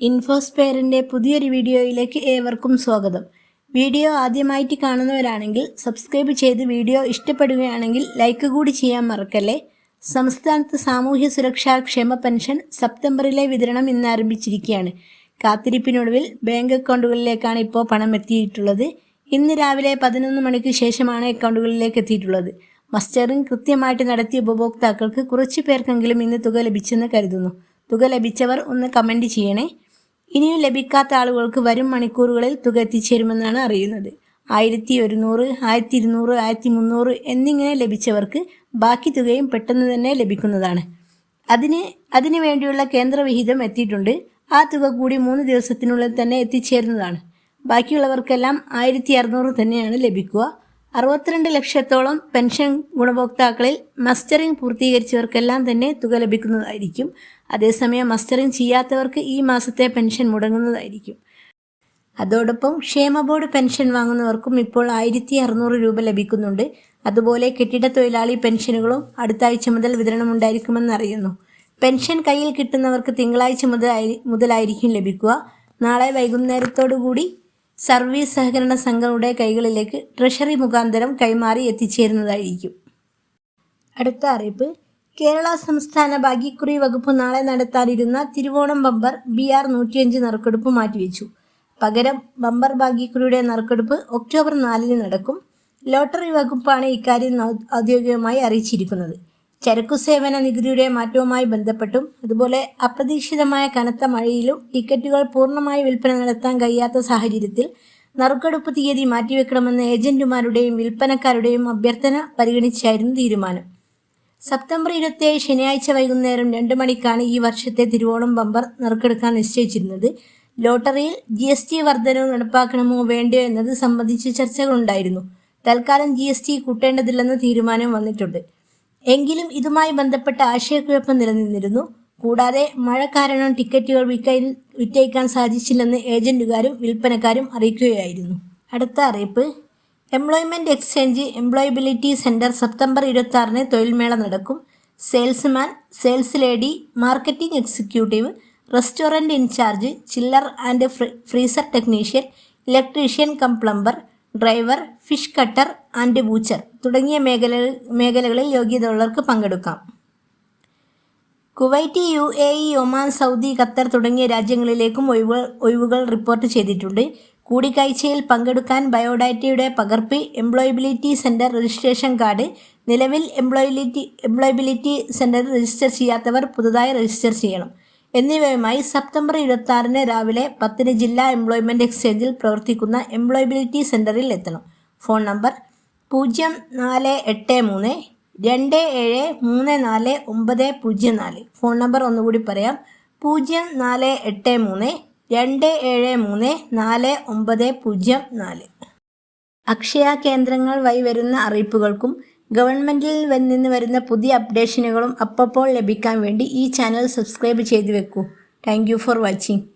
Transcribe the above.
ഇൻഫോസ്പെയറിന്റെ പുതിയൊരു വീഡിയോയിലേക്ക് ഏവർക്കും സ്വാഗതം. വീഡിയോ ആദ്യമായിട്ട് കാണുന്നവരാണെങ്കിൽ സബ്സ്ക്രൈബ് ചെയ്ത് വീഡിയോ ഇഷ്ടപ്പെടുകയാണെങ്കിൽ ലൈക്ക് കൂടി ചെയ്യാൻ മറക്കല്ലേ? സംസ്ഥാനത്ത് സാമൂഹ്യ സുരക്ഷാ ക്ഷേമ പെൻഷൻ സെപ്റ്റംബറിലെ വിതരണം ഇന്ന് ആരംഭിച്ചിരിക്കുകയാണ്. കാത്തിരിപ്പിനൊടുവിൽ ബാങ്ക് അക്കൗണ്ടുകളിലേക്കാണ് ഇപ്പോൾ പണം എത്തിയിട്ടുള്ളത്. ഇന്ന് രാവിലെ പതിനൊന്ന് മണിക്ക് ശേഷമാണ് അക്കൗണ്ടുകളിലേക്ക് എത്തിയിട്ടുള്ളത്. മസ്റ്ററിംഗ് കൃത്യമായിട്ട് നടത്തിയ ഉപഭോക്താക്കൾക്ക് കുറച്ച് പേർക്കെങ്കിലും ഇന്ന് തുക ലഭിച്ചെന്ന് കരുതുന്നു. തുക ലഭിച്ചവർ ഒന്ന് കമന്റ് ചെയ്യണേ. ഇനിയും ലഭിക്കാത്ത ആളുകൾക്ക് വരും മണിക്കൂറുകളിൽ തുക എത്തിച്ചേരുമെന്നാണ് അറിയുന്നത്. ആയിരത്തി ഒരുന്നൂറ് ആയിരത്തി ഇരുന്നൂറ് ആയിരത്തി മുന്നൂറ് എന്നിങ്ങനെ ലഭിച്ചവർക്ക് ബാക്കി തുകയും പെട്ടെന്ന് തന്നെ ലഭിക്കുന്നതാണ്. അതിന് അതിനു വേണ്ടിയുള്ള കേന്ദ്രവിഹിതം എത്തിയിട്ടുണ്ട്. ആ തുക കൂടി മൂന്ന് ദിവസത്തിനുള്ളിൽ തന്നെ എത്തിച്ചേരുന്നതാണ്. ബാക്കിയുള്ളവർക്കെല്ലാം ആയിരത്തി അറുന്നൂറ് തന്നെയാണ് ലഭിക്കുക. അറുപത്തിരണ്ട് ലക്ഷത്തോളം പെൻഷൻ ഗുണഭോക്താക്കളിൽ മസ്റ്ററിംഗ് പൂർത്തീകരിച്ചവർക്കെല്ലാം തന്നെ തുക ലഭിക്കുന്നതായിരിക്കും. അതേസമയം മസ്റ്ററിംഗ് ചെയ്യാത്തവർക്ക് ഈ മാസത്തെ പെൻഷൻ മുടങ്ങുന്നതായിരിക്കും. അതോടൊപ്പം ക്ഷേമ ബോർഡ് പെൻഷൻ വാങ്ങുന്നവർക്കും ഇപ്പോൾ ആയിരത്തി അറുന്നൂറ് രൂപ ലഭിക്കുന്നുണ്ട്. അതുപോലെ കെട്ടിട തൊഴിലാളി പെൻഷനുകളും അടുത്ത ആഴ്ച മുതൽ വിതരണം ഉണ്ടായിരിക്കുമെന്ന് അറിയുന്നു. പെൻഷൻ കയ്യിൽ കിട്ടുന്നവർക്ക് തിങ്കളാഴ്ച മുതൽ മുതലായിരിക്കും ലഭിക്കുക. നാളെ വൈകുന്നേരത്തോടുകൂടി സർവീസ് സഹകരണ സംഘങ്ങളുടെ കൈകളിലേക്ക് ട്രഷറി മുഖാന്തരം കൈമാറി എത്തിച്ചേരുന്നതായിരിക്കും. അടുത്ത അറിയിപ്പ് കേരള സംസ്ഥാന ഭാഗ്യക്കുറി വകുപ്പ് നാളെ നടത്താനിരുന്ന തിരുവോണം ബമ്പർ ബി ആർ നൂറ്റിയഞ്ച് നറുക്കെടുപ്പ് മാറ്റിവെച്ചു. പകരം ബമ്പർ ഭാഗ്യക്കുറിയുടെ നറുക്കെടുപ്പ് ഒക്ടോബർ നാലിന് നടക്കും. ലോട്ടറി വകുപ്പാണ് ഇക്കാര്യം ഔദ്യോഗികമായി അറിയിച്ചിരിക്കുന്നത്. ചരക്കു സേവന നികുതിയുടെ മാറ്റവുമായി ബന്ധപ്പെട്ടും അതുപോലെ അപ്രതീക്ഷിതമായ കനത്ത മഴയിലും ടിക്കറ്റുകൾ പൂർണമായി വിൽപ്പന നടത്താൻ കഴിയാത്ത സാഹചര്യത്തിൽ നറുക്കെടുപ്പ് തീയതി മാറ്റിവെക്കണമെന്ന ഏജന്റുമാരുടെയും വിൽപ്പനക്കാരുടെയും അഭ്യർത്ഥന പരിഗണിച്ചായിരുന്നു തീരുമാനം. സെപ്റ്റംബർ ഇരുപത്തിയേഴ് ശനിയാഴ്ച വൈകുന്നേരം രണ്ട് മണിക്കാണ് ഈ വർഷത്തെ തിരുവോണം ബമ്പർ നറുക്കെടുക്കാൻ നിശ്ചയിച്ചിരുന്നത്. ലോട്ടറിയിൽ ജി എസ് ടി വർധനവ് നടപ്പാക്കണമോ വേണ്ടയോ എന്നത് സംബന്ധിച്ച് ചർച്ചകളുണ്ടായിരുന്നു. തൽക്കാലം ജി എസ് ടി കൂട്ടേണ്ടതില്ലെന്ന തീരുമാനം വന്നിട്ടുണ്ട്. എങ്കിലും ഇതുമായി ബന്ധപ്പെട്ട ആശയക്കുഴപ്പം നിലനിന്നിരുന്നു. കൂടാതെ മഴ കാരണം ടിക്കറ്റുകൾ വിൽക്കാൻ വിറ്റയക്കാൻ സാധിച്ചില്ലെന്ന് ഏജന്റുകാരും വിൽപ്പനക്കാരും അറിയിക്കുകയായിരുന്നു. അടുത്ത അറിയിപ്പ്. Employment exchange employability centre September ഇരുപത്തി തൊഴിൽമേള നടക്കും. Salesman sales lady marketing executive restaurant incharge chiller and freezer technician electrician cum plumber driver fish cutter and butcher തുടങ്ങിയ മേഖല മേഖലകളിൽ യോഗ്യതയുള്ളവർക്ക് പങ്കെടുക്കാം. Kuwait U A E Oman Saudi Qatar തുടങ്ങിയ രാജ്യങ്ങളിലേക്കും ഒഴിവുകൾ ഒഴിവുകൾ റിപ്പോർട്ട് ചെയ്തിട്ടുണ്ട്. കൂടിക്കാഴ്ചയിൽ പങ്കെടുക്കാൻ ബയോഡാറ്റയുടെ പകർപ്പ് എംപ്ലോയബിലിറ്റി സെന്റർ രജിസ്ട്രേഷൻ കാർഡ് നിലവിൽ എംപ്ലോയബിലിറ്റി എംപ്ലോയബിലിറ്റി സെന്റർ രജിസ്റ്റർ ചെയ്യാത്തവർ പുതുതായി രജിസ്റ്റർ ചെയ്യണം. എന്നിവയുമായി സെപ്റ്റംബർ ഇരുപത്തി രാവിലെ പത്തിന് ജില്ലാ എംപ്ലോയ്മെന്റ് എക്സ്ചേഞ്ചിൽ പ്രവർത്തിക്കുന്ന എംപ്ലോയബിലിറ്റി സെന്ററിൽ എത്തണം. ഫോൺ നമ്പർ പൂജ്യം നാല് എട്ട് മൂന്ന് രണ്ട് ഏഴ് മൂന്ന് നാല് ഒമ്പത് പൂജ്യം നാല്. ഫോൺ നമ്പർ ഒന്നുകൂടി പറയാം. പൂജ്യം നാല് എട്ട് മൂന്ന് രണ്ട് ഏഴ് മൂന്ന് നാല് ഒമ്പത് പൂജ്യം നാല്. അക്ഷയ കേന്ദ്രങ്ങൾ വഴി വരുന്ന അറിയിപ്പുകൾക്കും ഗവൺമെന്റിൽ നിന്ന് വരുന്ന പുതിയ അപ്ഡേഷനുകളും അപ്പോൾ ലഭിക്കാൻ വേണ്ടി ഈ ചാനൽ സബ്സ്ക്രൈബ് ചെയ്തു വെക്കൂ. Thank for watching.